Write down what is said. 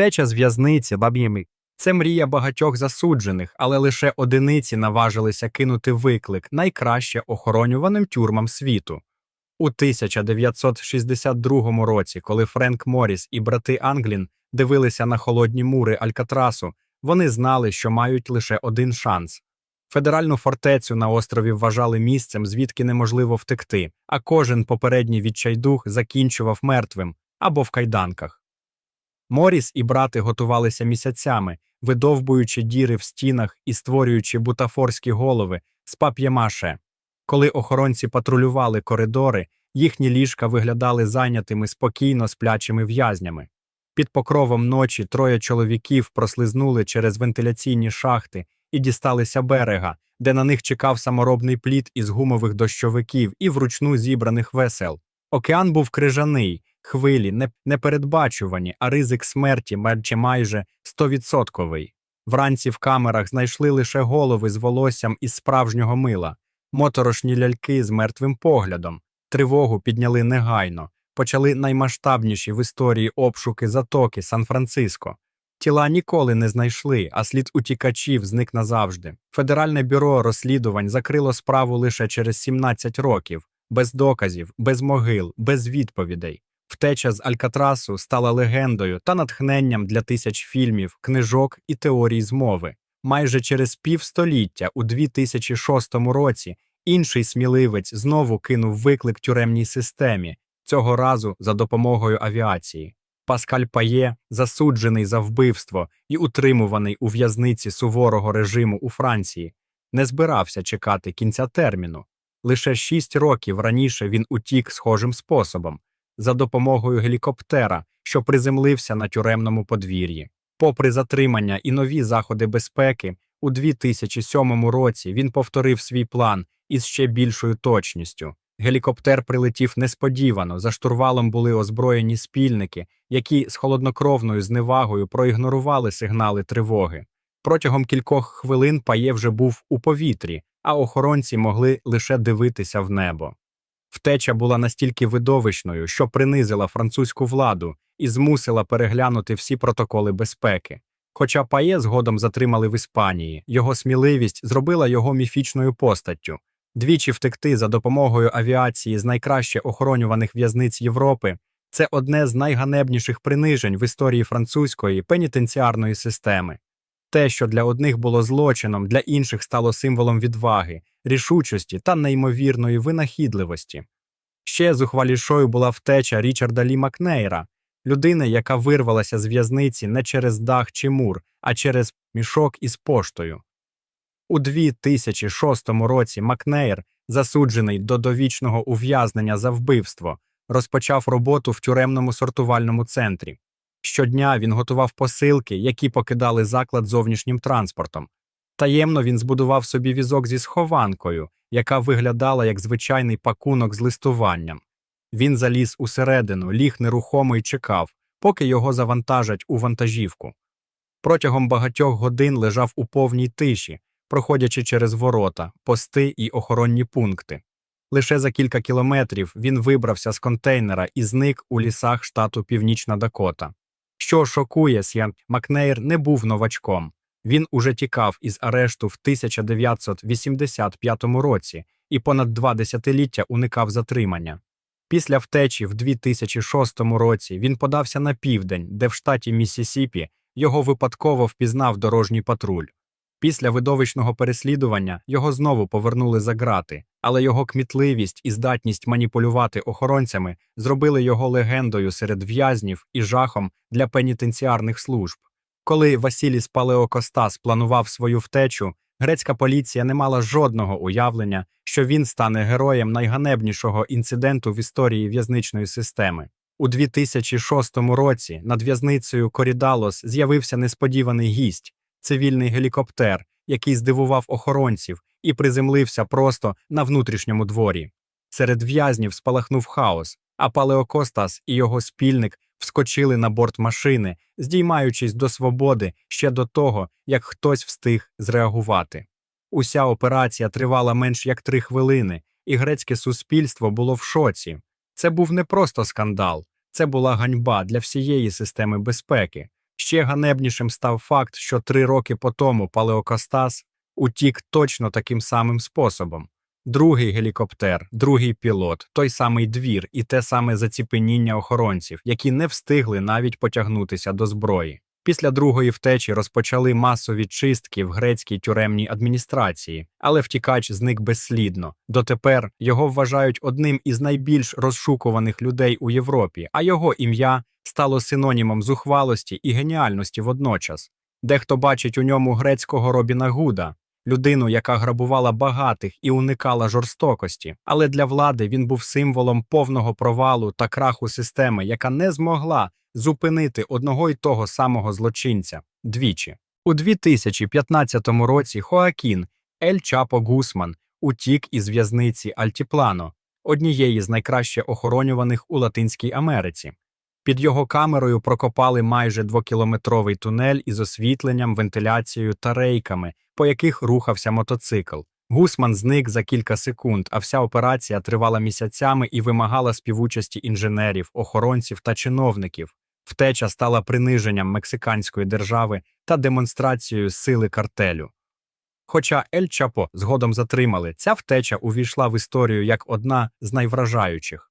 Втеча з в'язниці баб'єми. Це мрія багатьох засуджених, але лише одиниці наважилися кинути виклик найкраще охоронюваним тюрмам світу. У 1962 році, коли Френк Морріс і брати Англін дивилися на холодні мури Алькатрасу, вони знали, що мають лише один шанс. Федеральну фортецю на острові вважали місцем, звідки неможливо втекти, а кожен попередній відчайдух закінчував мертвим або в кайданках. Моріс і брати готувалися місяцями, видовбуючи діри в стінах і створюючи бутафорські голови з пап'ємаше. Коли охоронці патрулювали коридори, їхні ліжка виглядали зайнятими спокійно сплячими в'язнями. Під покровом ночі троє чоловіків прослизнули через вентиляційні шахти і дісталися берега, де на них чекав саморобний плід із гумових дощовиків і вручну зібраних весел. Океан був крижаний, хвилі непередбачувані, а ризик смерті мерче майже стовідсотковий. Вранці в камерах знайшли лише голови з волоссям із справжнього мила, моторошні ляльки з мертвим поглядом. Тривогу підняли негайно, почали наймасштабніші в історії обшуки затоки Сан-Франциско. Тіла ніколи не знайшли, а слід утікачів зник назавжди. Федеральне бюро розслідувань закрило справу лише через 17 років, без доказів, без могил, без відповідей. Втеча з Алькатрасу стала легендою та натхненням для тисяч фільмів, книжок і теорій змови. Майже через півстоліття, у 2006 році, інший сміливець знову кинув виклик тюремній системі, цього разу за допомогою авіації. Паскаль Пає, засуджений за вбивство і утримуваний у в'язниці суворого режиму у Франції, не збирався чекати кінця терміну. Лише шість років раніше він утік схожим способом за допомогою гелікоптера, що приземлився на тюремному подвір'ї. Попри затримання і нові заходи безпеки, у 2007 році він повторив свій план із ще більшою точністю. Гелікоптер прилетів несподівано, за штурвалом були озброєні спільники, які з холоднокровною зневагою проігнорували сигнали тривоги. Протягом кількох хвилин пає вже був у повітрі, а охоронці могли лише дивитися в небо. Втеча була настільки видовищною, що принизила французьку владу і змусила переглянути всі протоколи безпеки. Хоча пає згодом затримали в Іспанії, його сміливість зробила його міфічною постаттю. Двічі втекти за допомогою авіації з найкраще охоронюваних в'язниць Європи це одне з найганебніших принижень в історії французької пенітенціарної системи. Те, що для одних було злочином, для інших стало символом відваги, рішучості та неймовірної винахідливості. Ще зухвалішою була втеча Річарда Лі Макнейра, людини, яка вирвалася з в'язниці не через дах чи мур, а через мішок із поштою. У 2006 році Макнейр, засуджений до довічного ув'язнення за вбивство, розпочав роботу в тюремному сортувальному центрі. Щодня він готував посилки, які покидали заклад зовнішнім транспортом. Таємно він збудував собі візок зі схованкою, яка виглядала як звичайний пакунок з листуванням. Він заліз усередину, ліг нерухомо і чекав, поки його завантажать у вантажівку. Протягом багатьох годин лежав у повній тиші, проходячи через ворота, пости і охоронні пункти. Лише за кілька кілометрів він вибрався з контейнера і зник у лісах штату Північна Дакота. Що шокує С'ян, Макнейр не був новачком. Він уже тікав із арешту в 1985 році і понад два десятиліття уникав затримання. Після втечі в 2006 році він подався на південь, де в штаті Міссісіпі його випадково впізнав дорожній патруль. Після видовищного переслідування його знову повернули за ґрати, але його кмітливість і здатність маніпулювати охоронцями зробили його легендою серед в'язнів і жахом для пенітенціарних служб. Коли Васіліс Палеокостас планував свою втечу, грецька поліція не мала жодного уявлення, що він стане героєм найганебнішого інциденту в історії в'язничної системи. У 2006 році над в'язницею Корідалос з'явився несподіваний гість цивільний гелікоптер, який здивував охоронців і приземлився просто на внутрішньому дворі. Серед в'язнів спалахнув хаос, а Палеокостас і його спільник вскочили на борт машини, здіймаючись до свободи ще до того, як хтось встиг зреагувати. Уся операція тривала менш як три хвилини, і грецьке суспільство було в шоці. Це був не просто скандал, це була ганьба для всієї системи безпеки. Ще ганебнішим став факт, що три роки по тому Палеокостас утік точно таким самим способом. Другий гелікоптер, другий пілот, той самий двір і те саме заціпеніння охоронців, які не встигли навіть потягнутися до зброї. Після другої втечі розпочали масові чистки в грецькій тюремній адміністрації, але втікач зник безслідно. Дотепер його вважають одним із найбільш розшукуваних людей у Європі, а його ім'я стало синонімом зухвалості і геніальності водночас. Дехто бачить у ньому грецького Робіна Гуда, людину, яка грабувала багатих і уникала жорстокості. Але для влади він був символом повного провалу та краху системи, яка не змогла зупинити одного й того самого злочинця двічі. У 2015 році Хоакін Ель Чапо Гусман утік із в'язниці Альтіплано, однієї з найкраще охоронюваних у Латинській Америці. Під його камерою прокопали майже двокілометровий тунель із освітленням, вентиляцією та рейками, по яких рухався мотоцикл. Гусман зник за кілька секунд, а вся операція тривала місяцями і вимагала співучасті інженерів, охоронців та чиновників. Втеча стала приниженням мексиканської держави та демонстрацією сили картелю. Хоча Ель Чапо згодом затримали, ця втеча увійшла в історію як одна з найвражаючих.